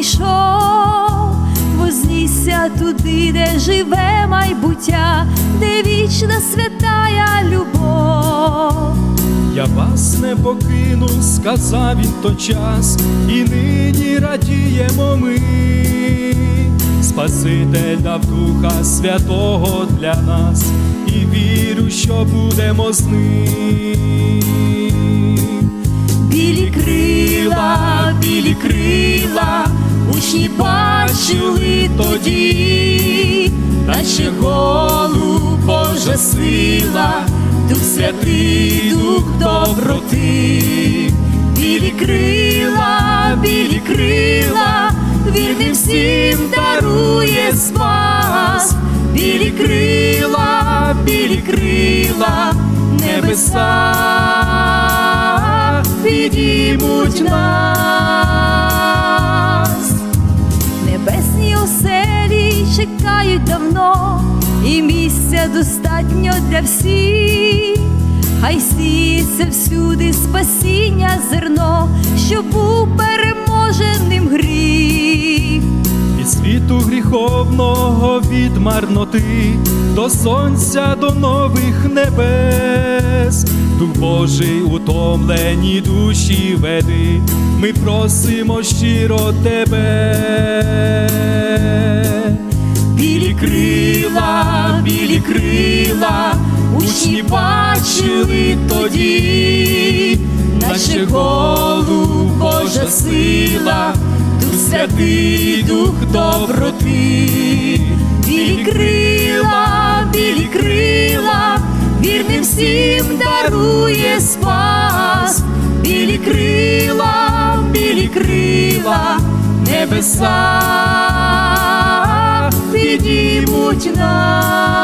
Зійшов, вознісся туди, де живе майбуття, де вічна святая любов. Я вас не покину, сказав він той час, і нині радіємо ми. Спаситель дав Духа Святого для нас, і вірю, що будемо з ним. Білі крила, білі крила, учні бачили тоді, наче голуб Божа сила, Дух Святий, Дух доброти, білі крила, білі крила, вірним всім дарує спас, білі крила, білі крила, небеса підіймуть нас. Достатньо для всіх. Хай сіється всюди спасіння зерно, щоб був переможеним гріх. Від світу гріховного від марноти, до сонця, до нових небес, Дух Божий утомлені душі веди, ми просимо щиро тебе. Крила, білі крила, учні бачили тоді, наче голуб Божа сила, Дух Святий, Дух доброти, білі крила, білі крила, вірним всім дарує спас, білі крила, білі крила, небеса підіймуть нас.